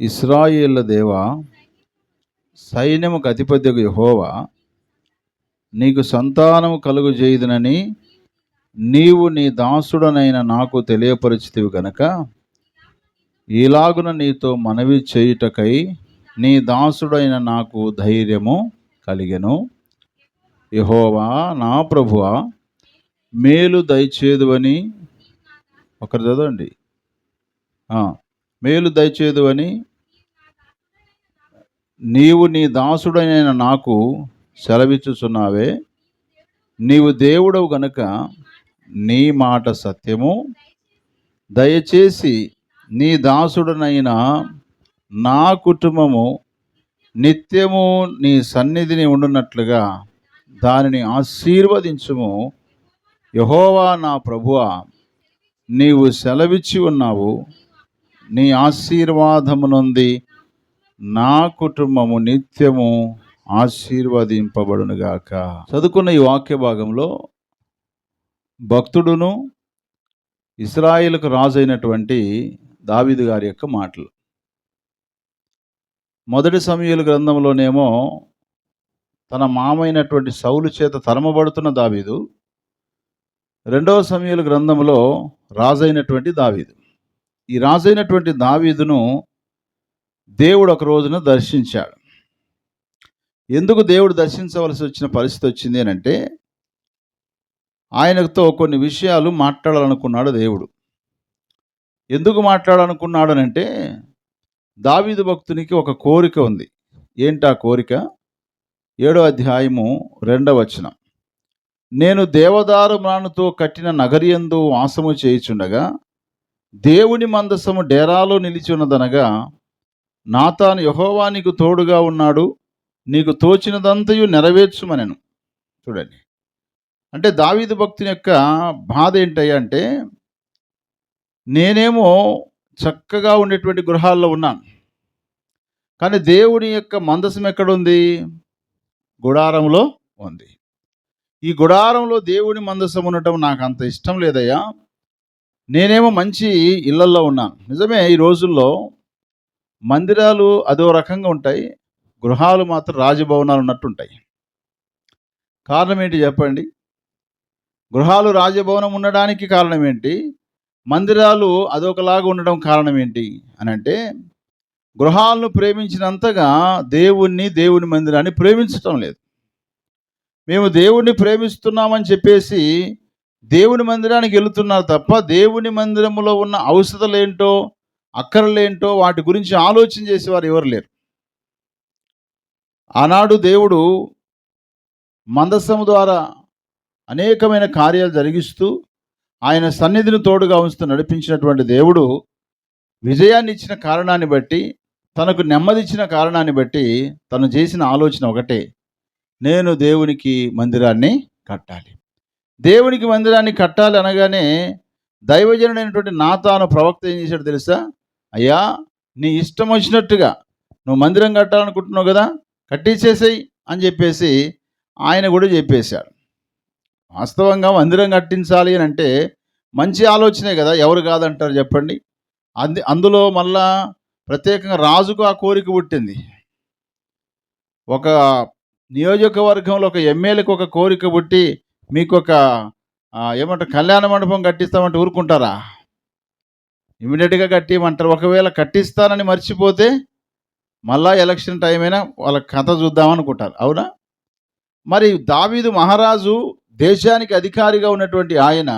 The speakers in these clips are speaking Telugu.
ఇస్రాయేళ్ళ దేవ సైన్యముకు అధిపతి యహోవా నీకు సంతానము కలుగు చేయదునని నీవు నీ దాసుడనైన నాకు తెలియపరిచితివి గనక ఇలాగున నీతో మనవి చేయుటకై నీ దాసుడైన నాకు ధైర్యము కలిగెను. యహోవా నా ప్రభువా మేలు దయచేదువని ఒకరు చదవండి. మేలు దయచేదు అని నీవు నీ దాసుడనైన నాకు సెలవిచ్చుచున్నావే. నీవు దేవుడవు గనుక నీ మాట సత్యము. దయచేసి నీ దాసుడనైన నా కుటుంబము నిత్యము నీ సన్నిధిని ఉండునట్లుగా దానిని ఆశీర్వదించుము. యహోవా నా ప్రభువా నీవు సెలవిచ్చి ఉన్నావు. నీ ఆశీర్వాదము నుండి నా కుటుంబము నిత్యము ఆశీర్వదింపబడునుగాక. చదువుకున్న ఈ వాక్య భాగంలో భక్తుడును ఇస్రాయిల్కు రాజు అయినటువంటి గారి యొక్క మాటలు. మొదటి సమయాల గ్రంథంలోనేమో తన మామైనటువంటి సౌలు చేత తరమబడుతున్న దావీదు. రెండవ సమయాల గ్రంథంలో రాజైనటువంటి దావీదు. ఈ రాజైనటువంటి దావీదును దేవుడు ఒక రోజున దర్శించాడు. ఎందుకు దేవుడు దర్శించవలసి వచ్చిన పరిస్థితి వచ్చింది అని అంటే ఆయనతో కొన్ని విషయాలు మాట్లాడాలనుకున్నాడు దేవుడు. ఎందుకు మాట్లాడాలనుకున్నాడనంటే దావీదు భక్తునికి ఒక కోరిక ఉంది. ఏంటి ఆ కోరిక? ఏడో అధ్యాయము రెండవ వచనం. నేను దేవదారు మ్రాణుతో కట్టిన నగరియందు వాసము చేయుచుండగా దేవుని మందసము డేరాలో నిలిచి ఉన్నదనగా నాతాను యహోవా నీకు తోడుగా ఉన్నాడు నీకు తోచినదంతయు నెరవేర్చుమనెను. చూడండి. అంటే దావీదు భక్తుని యొక్క బాధ ఏంటయ్యా అంటే నేనేమో చక్కగా ఉండేటువంటి గృహాల్లో ఉన్నాను. కానీ దేవుని యొక్క మందసం ఎక్కడుంది? గుడారంలో ఉంది. ఈ గుడారంలో దేవుని మందసం ఉండటం నాకు అంత ఇష్టం లేదయ్యా. నేనేమో మంచి ఇళ్ళల్లో ఉన్నాను నిజమే ఈ రోజుల్లో మందిరాలు అదో రకంగా ఉంటాయి గృహాలు మాత్రం రాజభవనాలు ఉన్నట్టు ఉంటాయి కారణం ఏంటి చెప్పండి? గృహాలు రాజభవనం ఉండడానికి కారణం ఏంటి? మందిరాలు అదొకలాగా ఉండడం కారణం ఏంటి? అని అంటే గృహాలను ప్రేమించినంతగా దేవుణ్ణి దేవుని మందిరాన్ని ప్రేమించటం లేదు. మేము దేవుణ్ణి ప్రేమిస్తున్నామని చెప్పేసి దేవుని మందిరానికి వెళుతున్నారు తప్ప దేవుని మందిరంలో ఉన్న ఔషధలేంటో అక్కరలేంటో వాటి గురించి ఆలోచన చేసేవారు ఎవరు లేరు. ఆనాడు దేవుడు మందస్సము ద్వారా అనేకమైన కార్యాలు జరిగిస్తూ ఆయన సన్నిధిని తోడుగా ఉంచుతూ నడిపించినటువంటి దేవుడు విజయాన్ని ఇచ్చిన కారణాన్ని బట్టి తనకు నెమ్మదిచ్చిన కారణాన్ని బట్టి తను చేసిన ఆలోచన ఒకటే నేను దేవునికి మందిరాన్ని కట్టాలి. దేవునికి మందిరాన్ని కట్టాలి అనగానే దైవజనుడైనటువంటి నాతాను ప్రవక్త ఏం చేశాడు తెలుసా? అయ్యా నీ ఇష్టం వచ్చినట్టుగా నువ్వు మందిరం కట్టాలనుకుంటున్నావు కదా కట్టించేసేయి అని చెప్పేసి ఆయన కూడా చెప్పేశాడు. వాస్తవంగా మందిరం కట్టించాలి అని అంటే మంచి ఆలోచనే కదా ఎవరు కాదంటారు చెప్పండి? అంది అందులో మళ్ళా ప్రత్యేకంగా రాజుకు ఆ కోరిక పుట్టింది. ఒక నియోజకవర్గంలో ఒక ఎమ్మెల్యేకి ఒక కోరిక పుట్టి మీకు ఒక ఏమంటారు కళ్యాణ మండపం కట్టిస్తామంటే ఊరుకుంటారా? ఇమీడియట్గా కట్టిమంటారు ఒకవేళ కట్టిస్తానని మర్చిపోతే మళ్ళా ఎలక్షన్ టైం అయినా వాళ్ళ కథ చూద్దామనుకుంటారు అవునా? మరి దావీదు మహారాజు దేశానికి అధికారిగా ఉన్నటువంటి ఆయన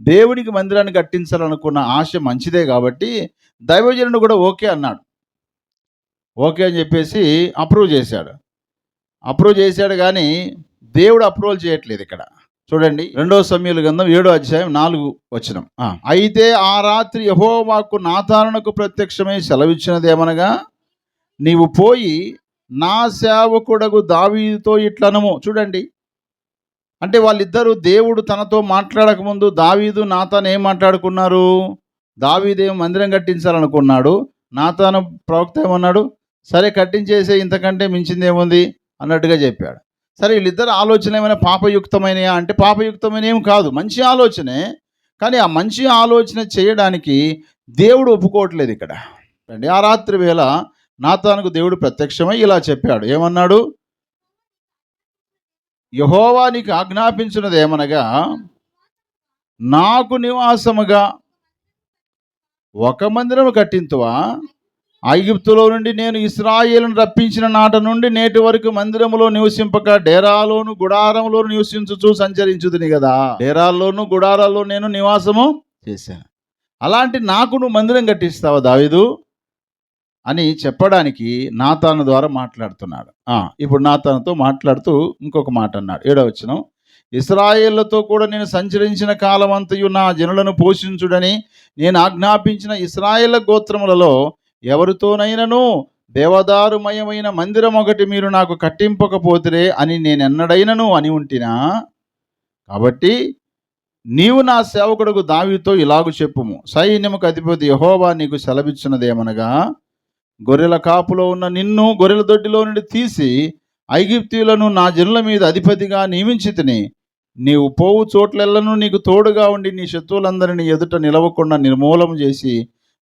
దేవునికి మందిరాన్ని కట్టించాలనుకున్న ఆశ మంచిదే కాబట్టి దైవజనుడు కూడా ఓకే అన్నాడు. ఓకే అని చెప్పేసి అప్రూవ్ చేశాడు. అప్రూవ్ చేశాడు కానీ దేవుడు అప్రూవల్ చేయట్లేదు ఇక్కడ. చూడండి రెండో సమయాల గంధం ఏడో అధ్యాయం నాలుగు వచనం. అయితే ఆ రాత్రి యహోవాకు నాతారణకు ప్రత్యక్షమై సెలవిచ్చినదేమనగా నీవు పోయి నా సేవకుడగు దావీతో ఇట్లనము. చూడండి అంటే వాళ్ళిద్దరూ దేవుడు తనతో మాట్లాడకముందు దావీదు నాతాను ఏం మాట్లాడుకున్నారు? దావీదేమో మందిరం కట్టించాలనుకున్నాడు? నాతాను ప్రవక్త ఏమన్నాడు? సరే కట్టించేసే ఇంతకంటే మించింది ఏముంది అన్నట్టుగా చెప్పాడు. సరే వీళ్ళిద్దరు ఆలోచన ఏమైనా పాపయుక్తమైనయా? అంటే పాపయుక్తమైన ఏం కాదు. మంచి ఆలోచనే. కానీ ఆ మంచి ఆలోచన చేయడానికి దేవుడు ఒప్పుకోవట్లేదు ఇక్కడ. అండి ఆ రాత్రి వేళ నాతానుకు దేవుడు ప్రత్యక్షమై ఇలా చెప్పాడు. ఏమన్నాడు? యహోవా నీకు ఆజ్ఞాపించినది ఏమనగా నాకు నివాసముగా ఒక మందిరము కట్టింతువా? ఐగుప్తులో నుండి నేను ఇస్రాయేల్ను రప్పించిన నాట నుండి నేటి వరకు మందిరములో నివసింపక డేరాలోను గుడారములోను నివసించుచు సంచరించుదిని కదా డేరాల్లోను గుడారాల్లో నేను నివాసము చేశాను అలాంటి నాకు నువ్వు మందిరం కట్టిస్తావా దావిదు? అని చెప్పడానికి నాతాను ద్వారా మాట్లాడుతున్నాడు. ఇప్పుడు నాతానుతో మాట్లాడుతూ ఇంకొక మాట అన్నాడు. ఏడవ ఇస్రాయేళ్ళతో కూడా నేను సంచరించిన కాలమంతయు నా జనులను పోషించుడని నేను ఆజ్ఞాపించిన ఇస్రాయేళ్ళ గోత్రములలో ఎవరితోనైనను దేవదారుమయమైన మందిరం ఒకటి మీరు నాకు కట్టింపకపోతురే అని నేను ఎన్నడైనను అని ఉంటినా? కాబట్టి నీవు నా సేవకుడుకు దావితో ఇలాగు చెప్పుము. సైన్యముకు అధిపతి యహోవా నీకు సెలవిచ్చినదేమనగా గొర్రెల కాపులో ఉన్న నిన్ను గొర్రెల దొడ్డిలో నుండి తీసి ఐగిప్తీయులను నా జనుల మీద అధిపతిగా నియమించి తిని నీవు పోవు చోట్లెల్లను నీకు తోడుగా ఉండి నీ శత్రువులందరినీ ఎదుట నిలవకుండా నిర్మూలం చేసి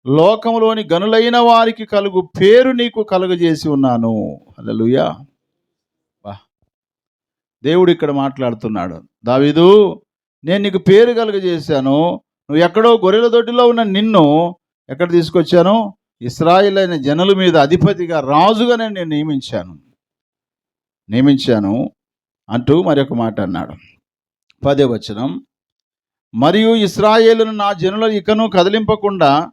లోకంలోని గనులైన వారికి కలుగు పేరు నీకు కలుగజేసి ఉన్నాను. అలలుయా వా దేవుడు ఇక్కడ మాట్లాడుతున్నాడు. దావిదు నేను నీకు పేరు కలుగజేశాను. నువ్వు ఎక్కడో గొర్రెల దొడ్డిలో ఉన్న నిన్ను ఎక్కడ తీసుకొచ్చాను? ఇస్రాయిల్ అయిన జనుల మీద అధిపతిగా రాజుగా నేను నేను నియమించాను. నియమించాను అంటూ మరొక మాట అన్నాడు. పదే వచనం. మరియు ఇస్రాయేలును నా జనుల ఇకను కదిలింపకుండా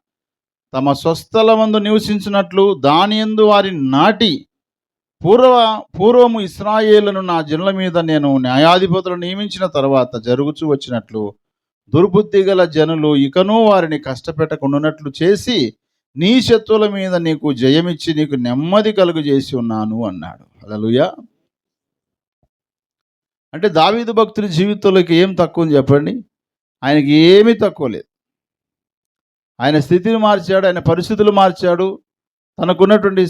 తమ స్వస్థలమందు నివసించినట్లు దాని యందు వారిని నాటి పూర్వ పూర్వము ఇస్రాయేలును నా జనుల మీద నేను న్యాయాధిపతులు నియమించిన తర్వాత జరుగుచూ వచ్చినట్లు దుర్బుద్ధి గల జనులు ఇకనూ వారిని కష్టపెట్టకుండానట్లు చేసి నీ శత్రువుల మీద నీకు జయమిచ్చి నీకు నెమ్మది కలుగు చేసి ఉన్నాను అన్నాడు. హల్లెలూయా. అంటే దావీదు భక్తుని జీవితంలోకి ఏం తక్కువ చెప్పండి? ఆయనకి ఏమీ తక్కువ లేదు. ఆయన స్థితిని మార్చాడు ఆయన పరిస్థితులు మార్చాడు. తనకున్నటువంటి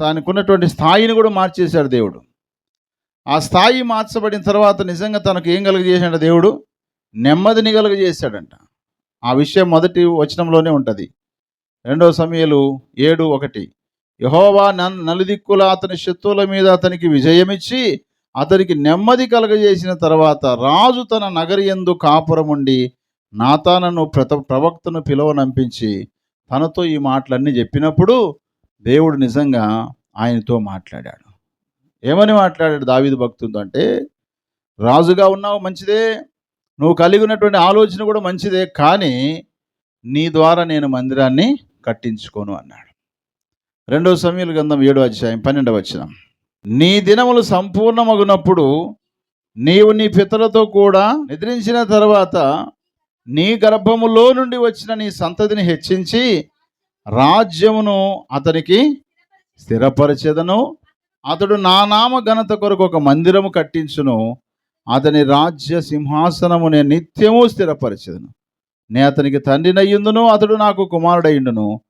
తనకున్నటువంటి స్థాయిని కూడా మార్చేశాడు దేవుడు. ఆ స్థాయి మార్చబడిన తర్వాత నిజంగా తనకు ఏం కలుగజేశాడు దేవుడు? నెమ్మదిని కలుగజేశాడంట. ఆ విషయం మొదటి వచనంలోనే ఉంటుంది. రెండవ సమయలు ఏడు ఒకటి. యహోవా నన్ నలుదిక్కుల అతని శత్రువుల మీద అతనికి విజయమిచ్చి అతనికి నెమ్మది కలగజేసిన తర్వాత రాజు తన నగరి యందు కాపురముండి నాతానను ప్రత ప్రవక్తను పిలవనంపించి తనతో ఈ మాటలన్నీ చెప్పినప్పుడు దేవుడు నిజంగా ఆయనతో మాట్లాడాడు. ఏమని మాట్లాడాడు దావిది భక్తుడు అంటే రాజుగా ఉన్నావు మంచిదే నువ్వు కలిగి ఉన్నటువంటి ఆలోచన కూడా మంచిదే కానీ నీ ద్వారా నేను మందిరాన్ని కట్టించుకోను అన్నాడు. రెండవ సమయంలో గ్రంథం ఏడో అధ్యాయం పన్నెండవ వచ్చిన నీ దినములు సంపూర్ణమగునప్పుడు నీవు నీ పితలతో కూడా నిద్రించిన తర్వాత నీ గర్భములో నుండి వచ్చిన నీ సంతతిని హెచ్చించి రాజ్యమును అతనికి స్థిరపరచెదను. అతడు నా నామ ఘనత కొరకు ఒక మందిరము కట్టించును. అతని రాజ్య సింహాసనము నేను నిత్యము స్థిరపరచెదను. నే అతనికి తండ్రినయ్యుందును అతడు నాకు కుమారుడయ్యుండును.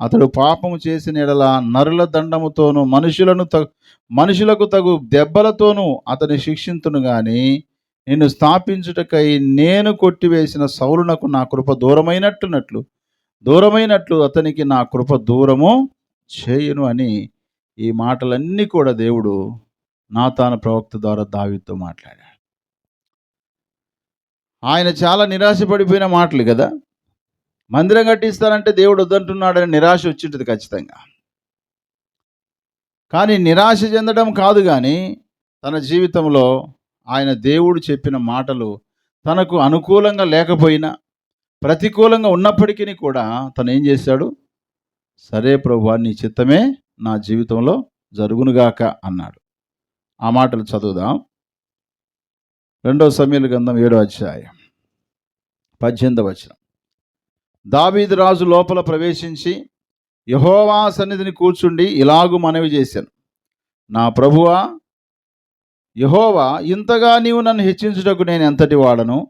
అతడు పాపము చేసిన ఎడల నరుల దండముతోను మనుషులను తగు మనుషులకు తగు దెబ్బలతోనూ అతని శిక్షింతును కానీ నిన్ను స్థాపించుటకై నేను కొట్టివేసిన సౌలునకు నా కృప దూరమైనట్లునట్లు దూరమైనట్లు అతనికి నా కృప దూరము చేయును అని ఈ మాటలన్నీ కూడా దేవుడు నా తాను ప్రవక్త ద్వారా దావితో మాట్లాడాడు. ఆయన చాలా నిరాశపడిపోయిన మాటలు కదా? మందిరం కట్టిస్తానంటే దేవుడు వద్దంటున్నాడని నిరాశ వచ్చింటుంది ఖచ్చితంగా. కానీ నిరాశ చెందడం కాదు కానీ తన జీవితంలో ఆయన దేవుడు చెప్పిన మాటలు తనకు అనుకూలంగా లేకపోయినా ప్రతికూలంగా ఉన్నప్పటికీ కూడా తను ఏం చేశాడు? సరే ప్రభు నీ చిత్తమే నా జీవితంలో జరుగునుగాక అన్నాడు. ఆ మాటలు చదువుదాం. రెండవ సమీల గ్రంథం ఏడో అధ్యాయం పద్దెనిమిదవ వచనం. దావీదు రాజు లోపల ప్రవేశించి యహోవా సన్నిధిని కూర్చుండి ఇలాగు మనవి చేశాను. నా ప్రభువా యహోవా ఇంతగా నీవు నన్ను హెచ్చించుటకు నేను ఎంతటి వాడను?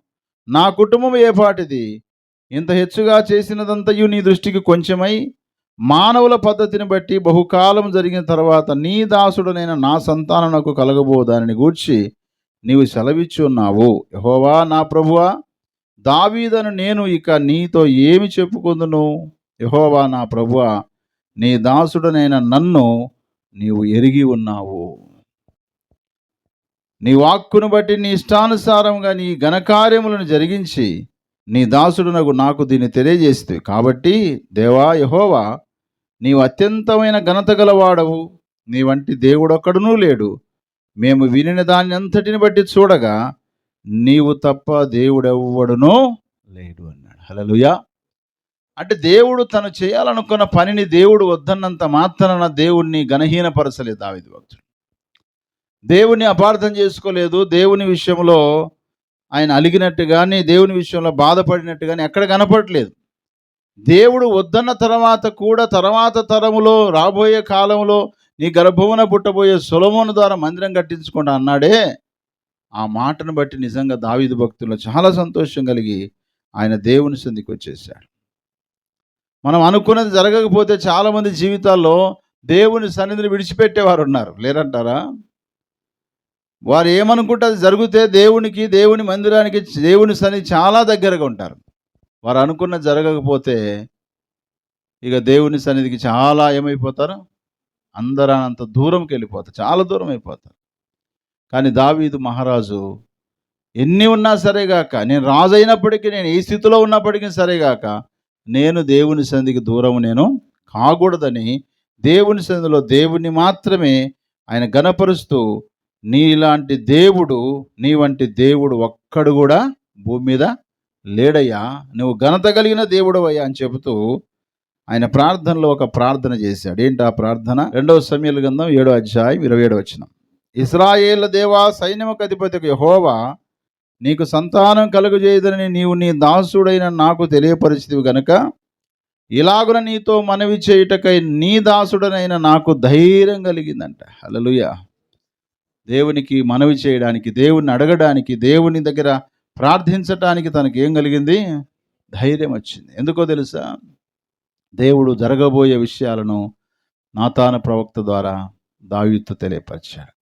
నా కుటుంబం ఏపాటిది ఇంత హెచ్చుగా చేసినదంతయు నీ దృష్టికి కొంచెమై మానవుల పద్ధతిని బట్టి బహుకాలం జరిగిన తర్వాత నీ దాసుడనైన నా సంతానమునకు కలగబో దానిని గూర్చి నీవు సెలవిచ్చున్నావు. యహోవా నా ప్రభువా దావీదను నేను ఇక నీతో ఏమి చెప్పుకుందును? యహోవా నా ప్రభువా నీ దాసుడనైన నన్ను నీవు ఎరిగి ఉన్నావు. నీ వాక్కును బట్టి నీ ఇష్టానుసారంగా నీ ఘనకార్యములను జరిగించి నీ దాసుడునకు నాకు దీన్ని తెలియజేస్తే కాబట్టి దేవా యహోవా నీవు అత్యంతమైన ఘనత గలవాడవు. నీ వంటి దేవుడొక్కడునూ లేడు. మేము వినిన దాన్ని అంతటిని బట్టి చూడగా నీవు తప్ప దేవుడెవ్వడునూ లేడు అన్నాడు. హలలుయా అంటే దేవుడు తను చేయాలనుకున్న పనిని దేవుడు వద్దన్నంత మాత్రాన దేవుణ్ణి గణహీనపరచలేదు దావిది భక్తుడు. దేవుని అపార్థం చేసుకోలేదు. దేవుని విషయంలో ఆయన అలిగినట్టు కానీ దేవుని విషయంలో బాధపడినట్టు కానీ ఎక్కడ కనపడలేదు దేవుడు వద్దన్న తర్వాత కూడా తర్వాత తరములో రాబోయే కాలంలో నీ గర్భమున పుట్టబోయే సులభమున ద్వారా మందిరం కట్టించుకుంటా అన్నాడే. ఆ మాటను బట్టి నిజంగా దావీదు భక్తుల్లో చాలా సంతోషం కలిగి ఆయన దేవుని సంధికి వచ్చేసాడు మనం అనుకున్నది జరగకపోతే చాలామంది జీవితాల్లో దేవుని సన్నిధిని విడిచిపెట్టేవారు ఉన్నారు లేరంటారా? వారు ఏమనుకుంటే అది జరిగితే దేవునికి దేవుని మందిరానికి దేవుని సని చాలా దగ్గరగా ఉంటారు. వారు అనుకున్న జరగకపోతే ఇక దేవుని సన్నిధికి చాలా ఏమైపోతారు? అందరూ అంత దూరంకి వెళ్ళిపోతారు. చాలా దూరం అయిపోతారు. కానీ దావీదు మహారాజు ఎన్ని ఉన్నా సరేగాక నేను రాజు అయినప్పటికీ నేను ఈ స్థితిలో ఉన్నప్పటికీ సరేగాక నేను దేవుని సన్నిధికి దూరం నేను కాకూడదని దేవుని సన్నిధిలో దేవుణ్ణి మాత్రమే ఆయన గణపరుస్తూ నీలాంటి దేవుడు నీ వంటి దేవుడు ఒక్కడు కూడా భూమి మీద లేడయ్యా. నువ్వు ఘనత కలిగిన దేవుడు అయ్యా అని చెబుతూ ఆయన ప్రార్థనలో ఒక ప్రార్థన చేశాడు. ఏంటి ఆ ప్రార్థన? రెండవ సమయాల గంధం ఏడో అధ్యాయం ఇరవై ఏడో వచ్చిన ఇస్రాయేళ్ళ దేవా సైన్యముకు అధిపతికి యహోవా నీకు సంతానం కలుగజేయదని నీవు నీ దాసుడైన నాకు తెలియపరిచితివి గనుక ఇలాగున నీతో మనవి చేయుటకై నీ దాసుడనైన నాకు ధైర్యం కలిగిందంట. అలలుయా దేవునికి మనవి చేయడానికి దేవుణ్ణి అడగడానికి దేవుని దగ్గర ప్రార్థించటానికి తనకి ఏం కలిగింది? ధైర్యం వచ్చింది. ఎందుకో తెలుసా? దేవుడు జరగబోయే విషయాలను నాతాన ప్రవక్త ద్వారా దావితో తెలియపరిచాడు.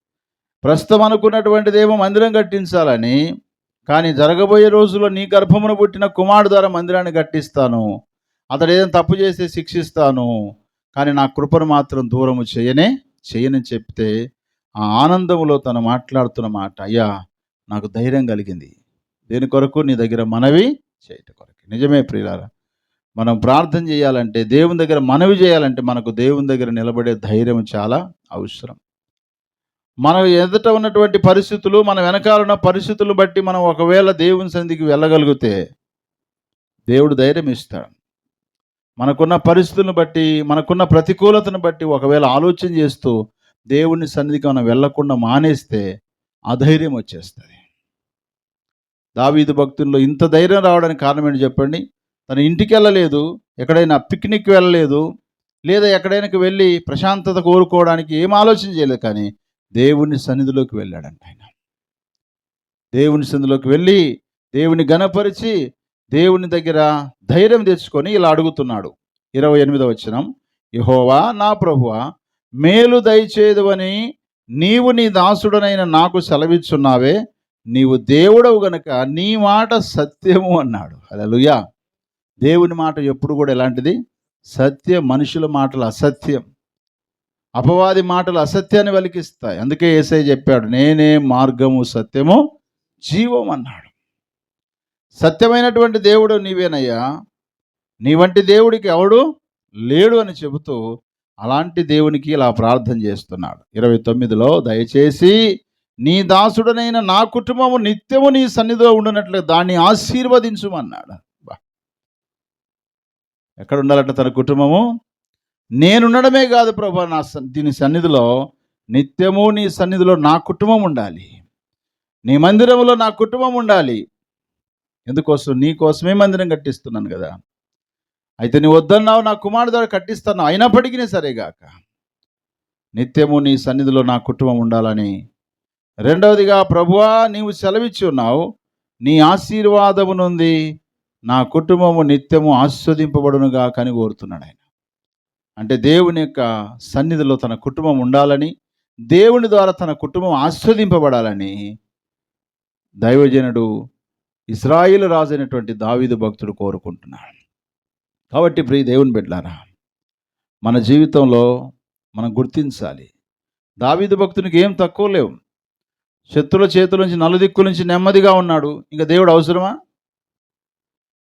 ప్రస్తుతం అనుకున్నటువంటి అనుకున్నటువంటిదేమో మందిరం కట్టించాలని కానీ జరగబోయే రోజుల్లో నీ గర్భమును పుట్టిన కుమారుడు ద్వారా మందిరాన్ని కట్టిస్తాను. అతడు ఏదైనా తప్పు చేస్తే శిక్షిస్తాను. కానీ నా కృపను మాత్రం దూరము చేయనే చేయని చెప్తే ఆ ఆనందములో తను మాట్లాడుతున్న మాట అయ్యా నాకు ధైర్యం కలిగింది. దేని కొరకు? నీ దగ్గర మనవి చేయట కొరకు. నిజమే ప్రియులారా మనం ప్రార్థన చేయాలంటే దేవుని దగ్గర మనవి చేయాలంటే మనకు దేవుని దగ్గర నిలబడే ధైర్యం చాలా అవసరం. మన ఎదుట ఉన్నటువంటి పరిస్థితులు మన వెనకాల ఉన్న పరిస్థితులు బట్టి మనం ఒకవేళ దేవుని సంధికి వెళ్ళగలిగితే దేవుడు ధైర్యం ఇస్తాడు. మనకున్న పరిస్థితులను బట్టి మనకున్న ప్రతికూలతను బట్టి ఒకవేళ ఆలోచన చేస్తూ దేవుని సన్నిధికి మనం వెళ్ళకుండా మానేస్తే అధైర్యం వచ్చేస్తుంది. దావీదు భక్తుల్లో ఇంత ధైర్యం రావడానికి కారణం ఏంటి చెప్పండి? తన ఇంటికి వెళ్ళలేదు ఎక్కడైనా పిక్నిక్ వెళ్ళలేదు లేదా ఎక్కడైనా వెళ్ళి ప్రశాంతత కోరుకోవడానికి ఏం ఆలోచన చేయలేదు కానీ దేవుని సన్నిధిలోకి వెళ్ళాడంట ఆయన. దేవుని సన్నిధిలోకి వెళ్ళి దేవుని గణపరిచి దేవుని దగ్గర ధైర్యం తెచ్చుకొని ఇలా అడుగుతున్నాడు. ఇరవై ఎనిమిదవ వచనం యహోవా నా ప్రభువా మేలు దయచేదువని నీవు నీ దాసుడనైన నాకు సెలవిచ్చున్నావే నీవు దేవుడవు గనుక నీ మాట సత్యము అన్నాడు. అలలుయా దేవుని మాట ఎప్పుడు కూడా ఎలాంటిది? సత్యం మనుషుల మాటలు అసత్యం. అపవాది మాటలు అసత్యాన్ని వెలికిస్తాయి. అందుకే ఏసై చెప్పాడు నేనే మార్గము సత్యము జీవం అన్నాడు. సత్యమైనటువంటి దేవుడు నీవేనయ్యా. నీ వంటి దేవుడికి ఎవడు లేడు అని చెబుతూ అలాంటి దేవునికి ఇలా ప్రార్థన చేస్తున్నాడు. ఇరవై తొమ్మిదిలో దయచేసి నీ దాసుడనైన నా కుటుంబము నిత్యము నీ సన్నిధిలో ఉండునట్లు దాన్ని ఆశీర్వదించుమన్నాడు. ఎక్కడ ఉండాలంటే తన కుటుంబము? నేనుండడమే కాదు ప్రభా నా దీని సన్నిధిలో నిత్యము నీ సన్నిధిలో నా కుటుంబం ఉండాలి. నీ మందిరంలో నా కుటుంబం ఉండాలి. ఎందుకోసం? నీ కోసమే మందిరం కట్టిస్తున్నాను కదా. అయితే నీ వద్దన్నావు నా కుమారుడు ద్వారా కట్టిస్తాను. అయినప్పటికీ సరేగాక నిత్యము నీ సన్నిధిలో నా కుటుంబం ఉండాలని. రెండవదిగా ప్రభువా నీవు సెలవిచ్చి ఉన్నావు నీ ఆశీర్వాదము నుండి నా కుటుంబము నిత్యము ఆస్వాదింపబడునుగా కని కోరుతున్నాడు ఆయన. అంటే దేవుని యొక్క సన్నిధిలో తన కుటుంబం ఉండాలని దేవుని ద్వారా తన కుటుంబం ఆస్వాదింపబడాలని దైవజనుడు ఇస్రాయిల్ రాజైనటువంటి దావీదు భక్తుడు కోరుకుంటున్నాడు. కాబట్టి ప్రియ దేవుని బిడ్డారా మన జీవితంలో మనం గుర్తించాలి. దావీదు భక్తునికి ఏం తక్కువ లేవు. శత్రుల చేతుల నుంచి నలుదిక్కుల నుంచి నెమ్మదిగా ఉన్నాడు. ఇంకా దేవుడు అవసరమా?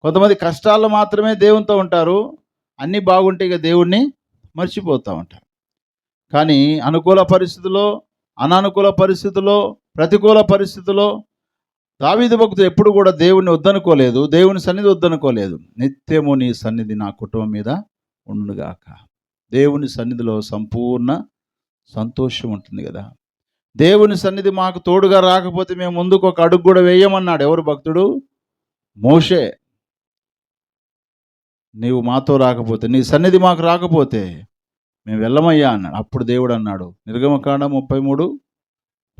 కొంతమంది కష్టాల్లో మాత్రమే దేవునితో ఉంటారు. అన్నీ బాగుంటే ఇక దేవుణ్ణి మర్చిపోతూ ఉంటారు. కానీ అనుకూల పరిస్థితుల్లో అనానుకూల పరిస్థితుల్లో ప్రతికూల పరిస్థితుల్లో దావీదు భక్తుడు ఎప్పుడు కూడా దేవుని వద్దనుకోలేదు దేవుని సన్నిధి వద్దనుకోలేదు. నిత్యము నీ సన్నిధి నా కుటుంబం మీద ఉండుగాక దేవుని సన్నిధిలో సంపూర్ణ సంతోషం ఉంటుంది కదా. దేవుని సన్నిధి మాకు తోడుగా రాకపోతే మేము ముందుకు ఒక అడుగు కూడా వేయమన్నాడు ఎవరు భక్తుడు? మోషే. నీవు మాతో రాకపోతే నీ సన్నిధి మాకు రాకపోతే మేము వెళ్ళమయ్యా అన్నాడు. అప్పుడు దేవుడు అన్నాడు నిర్గమకాండ ముప్పై మూడు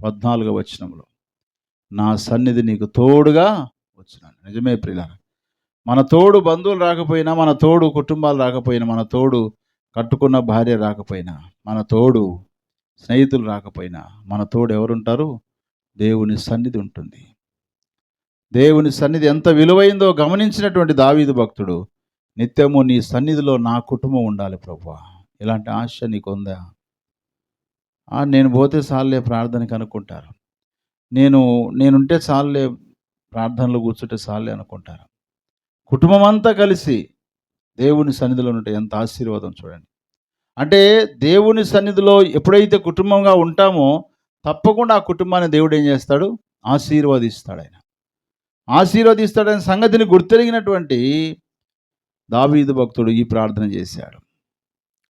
పద్నాలుగో వచనంలో. నా సన్నిధి నీకు తోడుగా వచ్చినాను. నిజమే ప్రియుల మన తోడు బంధువులు రాకపోయినా మన తోడు కుటుంబాలు రాకపోయినా మన తోడు కట్టుకున్న భార్య రాకపోయినా మన తోడు స్నేహితులు రాకపోయినా మన తోడు ఎవరుంటారు? దేవుని సన్నిధి ఉంటుంది. దేవుని సన్నిధి ఎంత విలువైందో గమనించినటువంటి దావీదు భక్తుడు నిత్యము నీ సన్నిధిలో నా కుటుంబం ఉండాలి ప్రభు ఇలాంటి ఆశ నీకు ఉందా నేను పోతే సార్లే ప్రార్థనకి అనుకుంటారు. నేను నేనుంటే చాలులే ప్రార్థనలు కూర్చుంటే చాలే అనుకుంటారు. కుటుంబం అంతా కలిసి దేవుని సన్నిధిలో ఉంటే ఎంత ఆశీర్వాదం చూడండి. అంటే దేవుని సన్నిధిలో ఎప్పుడైతే కుటుంబంగా ఉంటామో తప్పకుండా ఆ కుటుంబాన్ని దేవుడు ఏం చేస్తాడు? ఆశీర్వదిస్తాడు ఆయన. ఆశీర్వదిస్తాడనే సంగతిని గుర్తెరిగినటువంటి దావీదు భక్తుడు ఈ ప్రార్థన చేశాడు.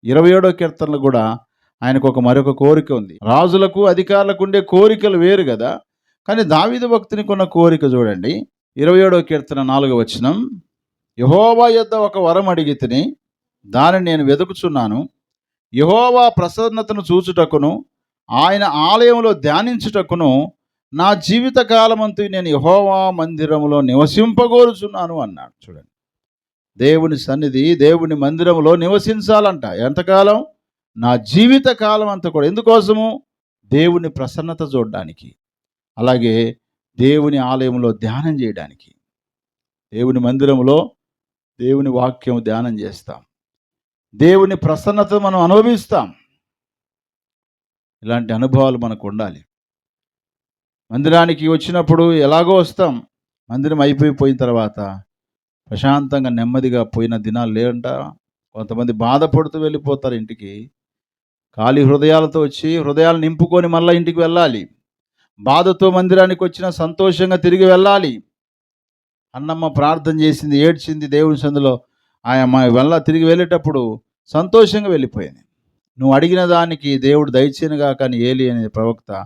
ఇరవై ఏడో కీర్తనలు కూడా ఆయనకు ఒక మరొక కోరిక ఉంది. రాజులకు అధికారులకు ఉండే కోరికలు వేరు కదా. కానీ దావిద భక్తునికి ఉన్న కోరిక చూడండి. ఇరవై ఏడో కీర్తన నాలుగో వచనం. యహోవా యొద్ద ఒక వరం అడిగి తిని దానిని నేను వెతుకుచున్నాను. యహోవా ప్రసన్నతను చూచుటకును ఆయన ఆలయంలో ధ్యానించుటకును నా జీవిత కాలమంతు నేను యహోవా మందిరంలో నివసింపగోరుచున్నాను అన్నాడు. చూడండి. దేవుని సన్నిధి దేవుని మందిరంలో నివసించాలంట. ఎంతకాలం? నా జీవిత కాలం అంతా కూడా. ఎందుకోసము? దేవుని ప్రసన్నత చూడడానికి. అలాగే దేవుని ఆలయంలో ధ్యానం చేయడానికి. దేవుని మందిరంలో దేవుని వాక్యం ధ్యానం చేస్తాం. దేవుని ప్రసన్నత మనం అనుభవిస్తాం. ఇలాంటి అనుభవాలు మనకు ఉండాలి మందిరానికి వచ్చినప్పుడు ఎలాగో వస్తాం. మందిరం అయిపోయిపోయిన తర్వాత ప్రశాంతంగా నెమ్మదిగా పోయిన దినాలు లేవంట. కొంతమంది బాధపడుతూ వెళ్ళిపోతారు ఇంటికి. ఖాళీ హృదయాలతో వచ్చి హృదయాలు నింపుకొని మళ్ళీ ఇంటికి వెళ్ళాలి. బాధతో మందిరానికి వచ్చిన సంతోషంగా తిరిగి వెళ్ళాలి. అన్నమ్మ ప్రార్థన చేసింది ఏడ్చింది దేవుని సందులో. ఆయమ్మ వెళ్ళ తిరిగి వెళ్ళేటప్పుడు సంతోషంగా వెళ్ళిపోయింది. నువ్వు అడిగిన దానికి దేవుడు దయచేనుగా కానీ ఏలి అనే ప్రవక్త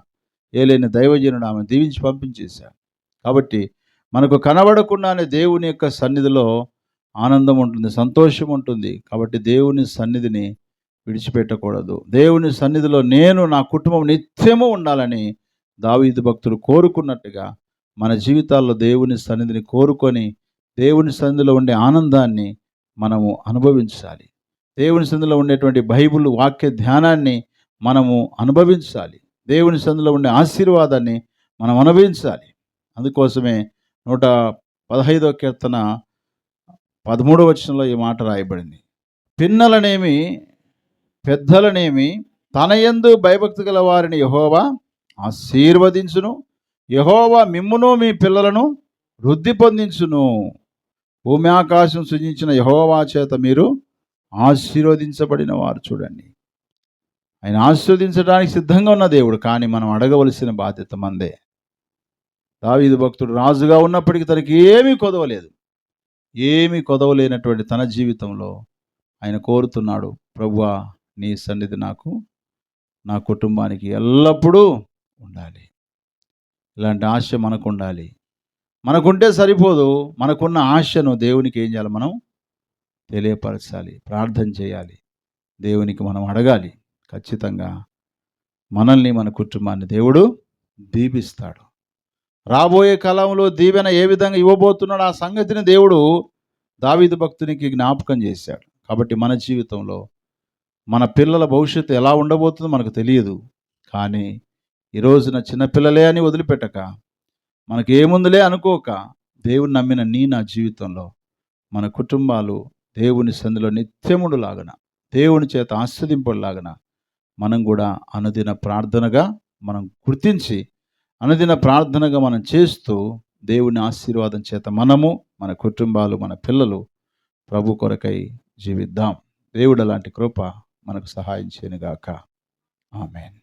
ఏలేని దైవజనుడు ఆమె దీవించి పంపించేశాడు. కాబట్టి మనకు కనబడకుండానే దేవుని యొక్క సన్నిధిలో ఆనందం ఉంటుంది సంతోషం ఉంటుంది. కాబట్టి దేవుని సన్నిధిని విడిచిపెట్టకూడదు. దేవుని సన్నిధిలో నేను నా కుటుంబం నిత్యము ఉండాలని దావీదు భక్తులు కోరుకున్నట్టుగా మన జీవితాల్లో దేవుని సన్నిధిని కోరుకొని దేవుని సన్నిధిలో ఉండే ఆనందాన్ని మనము అనుభవించాలి. దేవుని సన్నిధిలో ఉండేటువంటి బైబిల్ వాక్య ధ్యానాన్ని మనము అనుభవించాలి. దేవుని సన్నిధిలో ఉండే ఆశీర్వాదాన్ని మనం అనుభవించాలి. అందుకోసమే నూట పదహైదో కీర్తన పదమూడవ వచనంలో ఈ మాట రాయబడింది. పిన్నలనేమి పెద్దలనేమి తన యందు భయభక్తి గల వారిని యహోవా ఆశీర్వదించును. యహోవా మిమ్మును మీ పిల్లలను వృద్ధి పొందించును. భూమి ఆకాశం సృజించిన యహోవా చేత మీరు ఆశీర్వదించబడిన వారు చూడండి. ఆయన ఆశీర్వదించడానికి సిద్ధంగా ఉన్న దేవుడు కానీ మనం అడగవలసిన బాధ్యత మందే. దావీదు భక్తుడు రాజుగా ఉన్నప్పటికీ తనకి ఏమీ కొదవలేదు. ఏమీ కొదవలేనటువంటి తన జీవితంలో ఆయన కోరుతున్నాడు ప్రభువా నీ సన్నిధి నాకు నా కుటుంబానికి ఎల్లప్పుడూ ఉండాలి. ఇలాంటి ఆశ మనకు ఉండాలి మనకుంటే సరిపోదు. మనకున్న ఆశను దేవునికి ఏం చేయాలి మనం? తెలియపరచాలి. ప్రార్థన చేయాలి. దేవునికి మనం అడగాలి. ఖచ్చితంగా మనల్ని మన కుటుంబాన్ని దేవుడు దీపిస్తాడు రాబోయే కాలంలో దీవెన ఏ విధంగా ఇవ్వబోతున్నాడు ఆ సంగతిని దేవుడు దావిద భక్తునికి జ్ఞాపకం చేశాడు. కాబట్టి మన జీవితంలో మన పిల్లల భవిష్యత్తు ఎలా ఉండబోతుందో మనకు తెలియదు. కానీ ఈ రోజున చిన్నపిల్లలే అని వదిలిపెట్టక మనకేముందులే అనుకోక దేవుని నమ్మిన నీ నా జీవితంలో మన కుటుంబాలు దేవుని సందులో నిత్యముడులాగన దేవుని చేత ఆస్వాదింపలాగన మనం కూడా అనుదిన ప్రార్థనగా మనం గుర్తించి అనుదిన ప్రార్థనగా మనం చేస్తూ దేవుని ఆశీర్వాదం చేత మనము మన కుటుంబాలు మన పిల్లలు ప్రభు కొరకై జీవిద్దాం. దేవుడు అలాంటి కృప మనకు సహాయం చేయనుగాక. ఆమెన్.